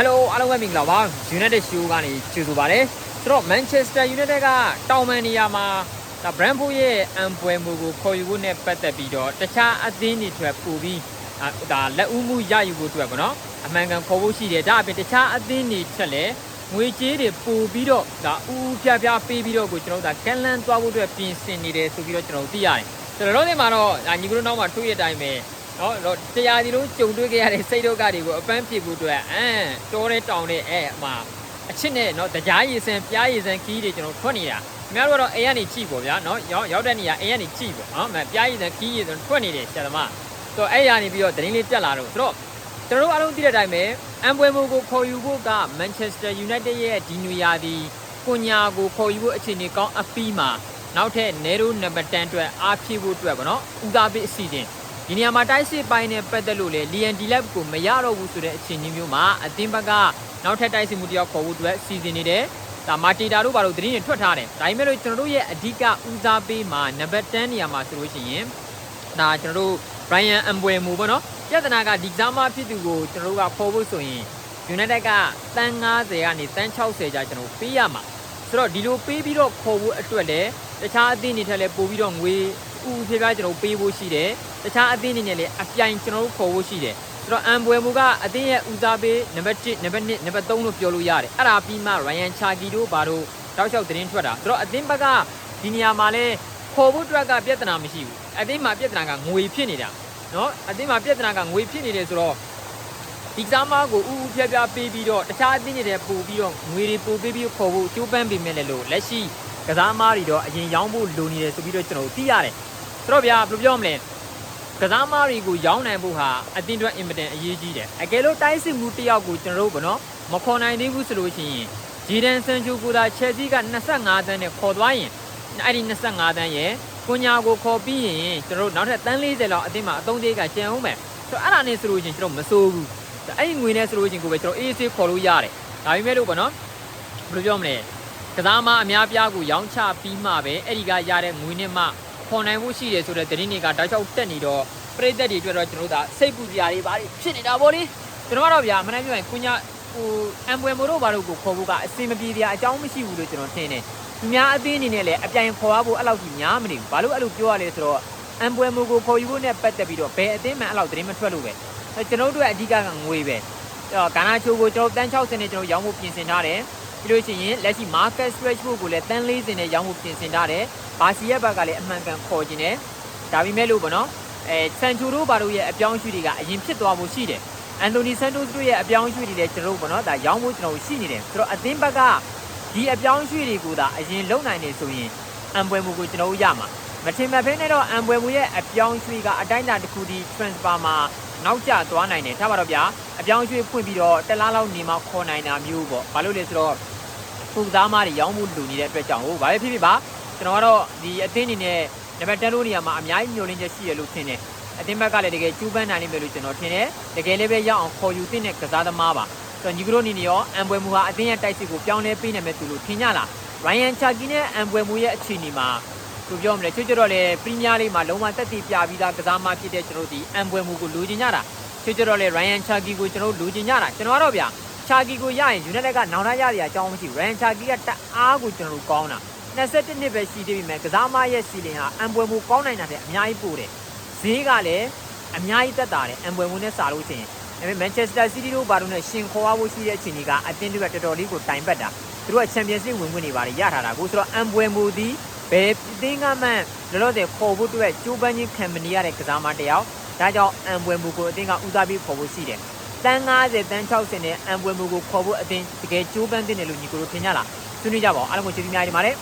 Hello အားလုံးပဲမင်္ဂလာပါ United Show ကနေကြိုဆိုပါရစေဆိုတော့ Manchester United ကတောင်ပန်နေရာမှာဒါ Brentford ရဲ့အံပွဲမှုကိုခေါ်ယူဖို့နဲ့ပတ်သက်ပြီးတော့တခြားအသင်းတွေအတွက်ပို့ပြီးအာဒါလက်ဦးမှုရယူဖို့အတွက်ပေါ့နော်အမှန်ကန်ခေါ်ဖို့ရှိတယ်ဒါအပြင်တခြားအသင်းတွေထက်လည်းငွေကြေးတွေပို့ပြီးတော့ဒါဥဥပြပြပေးပြီးတော့ကိုကျွန်တော်တို့ဒါကန်လန်သွားဖို့အတွက်ပြင်ဆင်နေတယ်ဆိုပြီးတော့ကျွန်တော်တို့သိရတယ်ဆိုတော့တော့ဒီမှာတော့ဒါညီကတို့နောက်မှာထွေးရတဲ့အတိုင်းပဲ နော်တော့တရားဒီလိုကြုံတွေ့ခဲ့ရတဲ့စိတ်ဒုက္ခတွေကိုအပန်းဖြေဖို့အတွက်အမ်တော်တဲ့တောင်တဲ့အဲအမှာအချစ်နဲ့နော်တရားရည်စံပြားရည်စံခီးတွေကျွန်တော်ထွက်နေတာခင်ဗျားတို့ကတော့အိမ်ကနေကြည့်ပေါ့ဗျာနော်ရောက်ရောက်တဲ့နေရာအိမ်ကနေကြည့်ပေါ့နော်မပြားရည်စံခီးရည်စံထွက်နေတယ်ဆရာသမားဆိုတော့အဲ့ရနေပြီးတော့သတင်းလေးတက်လာတော့ဆိုတော့ကျွန်တော်တို့အားလုံးသိတဲ့အတိုင်းပဲအမ်ပွဲမိုကိုခေါ်ယူဖို့က Manchester United ရဲ့ဒီနွေရာသီကိုညာကိုခေါ်ယူဖို့အခြေအနေကောင်းအပီးမှာနောက်ထပ် Nero နံပါတ်10အတွက်အားဖြည့်ဖို့အတွက်ပေါ့နော်ဦးစားပေးအစီအစဉ် ဒီနေရာမှာတိုက်စစ်ပိုင်းနဲ့ပတ်သက်လို့လေလီယန်ဒီလက်ကိုမရတော့ဘူးဆိုတဲ့အခြေအနေမျိုးမှာအသင်းဘက်ကနောက်ထပ်တိုက်စစ်မှုတယောက်ခေါ်ဖို့အတွက်စီစဉ်နေတယ်ဒါမာတီတာတို့ဘာလို့သတင်းတွေထွက်ထားတယ်ဒါပေမဲ့လို့ကျွန်တော်တို့ရဲ့အဓိကဦးစားပေးမှာနံပါတ်10နေရာမှာဆိုလို့ရှိရင်ဒါကျွန်တော်တို့ Brian Mbeumo ပေါ့နော်ပြဿနာကဒီကစားမဖြစ်သူကိုကျွန်တော်တို့ကခေါ်ဖို့ဆိုရင် United ကတန်း90ကနေတန်း60ကြာကျွန်တော်ပေးရမှာဆိုတော့ဒီလိုပေးပြီးတော့ခေါ်ဖို့အတွက်လည်းတခြားအသင်းတွေထက်လည်းပို့ပြီးတော့ငွေဥဖြည်းဖြည်းကျွန်တော်ပေးဖို့ရှိတယ် တခြားအသင်းတွေနဲ့လည်းအပြိုင်ကျွန်တော်တို့ခေါ်ဖို့ရှိတယ်ဆိုတော့အမ်ဘွယ်မူကအသင်းရဲ့ဦးစားပေးနံပါတ်1နံပါတ်2နံပါတ်3လို့ပြောလို့ရတယ်အဲ့ဒါပြီးမှ Ryan Chaki တို့ဘာတို့တောက်လျှောက်သတင်းထွက်တာဆိုတော့အသင်းဘက်ကဒီနေရာမှာလဲခေါ်ဖို့အတွက်ကပြဿနာမရှိဘူးအသင်းမှာပြဿနာကငွေဖြစ်နေတာနော်အသင်းမှာပြဿနာကငွေဖြစ်နေတယ်ဆိုတော့ဒီကစားမကိုဥဥဖြည်းဖြည်းပေးပြီးတော့တခြားအသင်းတွေတည်းပို့ပြီးတော့ငွေတွေပို့ပေးပြီးခေါ်ဖို့ကြိုးပမ်းပေးမယ်လေလို့လက်ရှိကစားမတွေတော့အရင်ရောင်းဖို့လိုနေတယ်ဆိုပြီးတော့ကျွန်တော်တို့သိရတယ်ဆိုတော့ဗျာဘယ်လိုပြောမလဲ ကစားမတွေကိုရောင်းနိုင်ဖို့ဟာအတင်းအတွက်အင်မတန်အရေးကြီးတယ်အကယ်လို့တိုင်းစစ်မှုတစ်ယောက်ကိုကျွန်တော်တို့ဗောနော်မခေါ်နိုင်သေးဘူးဆိုလို့ရှိရင်ဂျီဒန်ဆန်ချိုကိုသာချယ်ဆီက25သန်းနဲ့ခေါ်သွားရင်အဲ့ဒီ25သန်းရဲ့ကိုညာကိုခေါ်ပြီးရင်ကျွန်တော်တို့နောက်ထပ်တန်း40လောက်အတင်းမှာအသုံးသေးကကျန်အောင်မယ်ဆိုတော့အဲ့ဒါနဲ့ဆိုလို့ရှိရင်ကျွန်တော်မစိုးဘူးအဲ့ဒီငွေနဲ့ဆိုလို့ရှိရင်ကိုပဲကျွန်တော်အေးအေးဆေးခေါ်လို့ရတယ်ဒါပေမဲ့လို့ဗောနော်ဘယ်လိုပြောမလဲကစားမအများပြားကိုရောင်းချပြီးမှပဲအဲ့ဒီကရတဲ့ငွေနဲ့မှ ခေါ်နိုင်ဖို့ရှိတယ်ဆိုတဲ့သတင်းတွေကတောက်လျှောက်တက်နေတော့ပရိသတ်တွေအတွက်တော့ကျွန်တော်တို့ဒါစိတ်ပူစရာတွေဘာတွေဖြစ်နေတာဗောလေကျွန်တော်ကတော့ဗျာမနေ့ပြောရင်ကိုညာဟိုအမ်ပွဲမိုတို့ဘာလို့ကိုခေါ်ဖို့ကအစင်မပြေစရာအကြောင်းမရှိဘူးလို့ကျွန်တော်ထင်တယ်သူများအသင်းအနေနဲ့လည်းအပြိုင်ခေါ်ရဖို့အဲ့လောက်ကြီးများမနေဘူးဘာလို့အဲ့လိုပြောရလဲဆိုတော့အမ်ပွဲမိုကိုခေါ်ယူဖို့နဲ့ပတ်သက်ပြီးတော့ဘယ်အသင်းမှအဲ့လောက်သတင်းမထွက်လို့ပဲကျွန်တော်တို့အဓိကကငွေပဲကာနာချိုကိုကျွန်တော်တန်း60နဲ့ကျွန်တော်ရောင်းဖို့ပြင်ဆင်ထားတယ် ပြီးလို့ရှိရင်လက်ရှိ market stretch ဖို့ကိုလည်းတန်း40နဲ့ရောင်းဖို့ပြင်ဆင်ထားတယ်ဘာစီရဲ့ဘက်ကလည်းအမှန်ကန်ခေါ်ခြင်းတယ်ဒါပေမဲ့လို့ပေါ့နော်အဲဆန်ချိုတို့ဘာလို့ရဲ့အပြောင်းအရွှေ့တွေကအရင်ဖြစ်သွားဖို့ရှိတယ်အန်တိုနီဆန်တိုစ်တို့ရဲ့အပြောင်းအရွှေ့တွေလည်းကျွန်တော်တို့ပေါ့နော်ဒါရောင်းဖို့ကျွန်တော်ရှိနေတယ်ဆိုတော့အသင်းဘက်ကဒီအပြောင်းအရွှေ့တွေကိုဒါအရင်လုံနိုင်နေဆိုရင်အံပွဲမှုကိုကျွန်တော်တို့ရမှာမထင်မှတ်ဖဲနဲ့တော့အံပွဲမှုရဲ့အပြောင်းအရွှေ့ကအတိုင်းအတာတစ်ခုဒီ transfer မှာ နောက်ကျသွားနိုင်တယ်ထားပါတော့ဗျာအပြောင်းအရွှေ့ဖွင့်ပြီးတော့တလားလောက်နေမှခေါ်နိုင်တာမျိုးပေါ့ဘာလို့လဲဆိုတော့ပုံသားမတွေရောင်းမှုလူနေတဲ့အတွက်ကြောင့်ဟိုဘာပဲဖြစ်ဖြစ်ပါကျွန်တော်ကတော့ဒီအသင်းအနေနဲ့နံပါတ်10လို့နေရာမှာအများကြီးညှို့လင်းချက်ရှိရလို့ထင်တယ်အသင်းဘက်ကလည်းတကယ်ကျူးပန်းနိုင်နေမယ်လို့ကျွန်တော်ထင်တယ်တကယ်လည်းပဲရအောင်ခေါ်ယူသင့်တဲ့ကစားသမားပါဆိုတော့ညီကတို့အနေနဲ့ရောအမ်ပွဲမူဟာအသင်းရဲ့တိုက်စစ်ကိုပြောင်းလဲပေးနိုင်မယ်သူလို့ထင်ကြလားရိုင်ယန်ချာကီနဲ့အမ်ပွဲမူရဲ့အခြေအနေမှာ သူပြောမလဲချွတ်ချွတ်တော့လေပရီးမီးယားလိမှာလုံးဝတက်တည်ပြပြီးသားကစားမဖြစ်တဲ့ကျွန်တော်တို့ဒီအမ်ပွဲမူကိုလိုချင်ကြတာချွတ်ချွတ်တော့လေရိုင်ယန်ချာကီကိုကျွန်တော်တို့လိုချင်ကြတာကျွန်တော်ကတော့ဗျာချာကီကိုရရင်ယူနိုက်တက်ကနောင်တရရတဲ့အကြောင်းမရှိဘူးရိုင်ယန်ချာကီကတအားကိုကျွန်တော်တို့ကောင်းတာ21နှစ်ပဲရှိသေးပြီမဲ့ကစားမရဲ့စီလင်ဟာအမ်ပွဲမူကောင်းနိုင်တာတဲ့အများကြီးပို့တယ်ဈေးကလည်းအများကြီးတက်တာတယ်အမ်ပွဲမူနဲ့စာလို့ရှိရင်အဲမန်ချက်စတာစီးတီးတို့ဘာလို့လဲရှင်ခေါ်ရဖို့ရှိတဲ့အချိန်ကြီးကအတင်းတွေကတော်တော်လေးကိုတိုင်ပတ်တာသူတို့ကချန်ပီယံစ်လိဝင်ဝင်နေပါတယ်ရထားတာကိုဆိုတော့အမ်ပွဲမူသည် ဘယ်အသင်းကမှလောလောဆယ်ခေါ်ဖို့အတွက်ကျိုးပန်းချင်းခံမနေရတဲ့ကစားမတယောက်ဒါကြောင့်အမ်ပွဲမူကိုအသင်းကဦးစားပေးခေါ်ဖို့ရှိတယ်တန်း90တန်း60နဲ့အမ်ပွဲမူကိုခေါ်ဖို့အသင်းတကယ်ကျိုးပန်းတင်တယ်လို့ညီကိုတို့ထင်ကြလားဆွေးနွေးကြပါဦးအားလုံးကိုကျေးဇူးများတင်ပါတယ်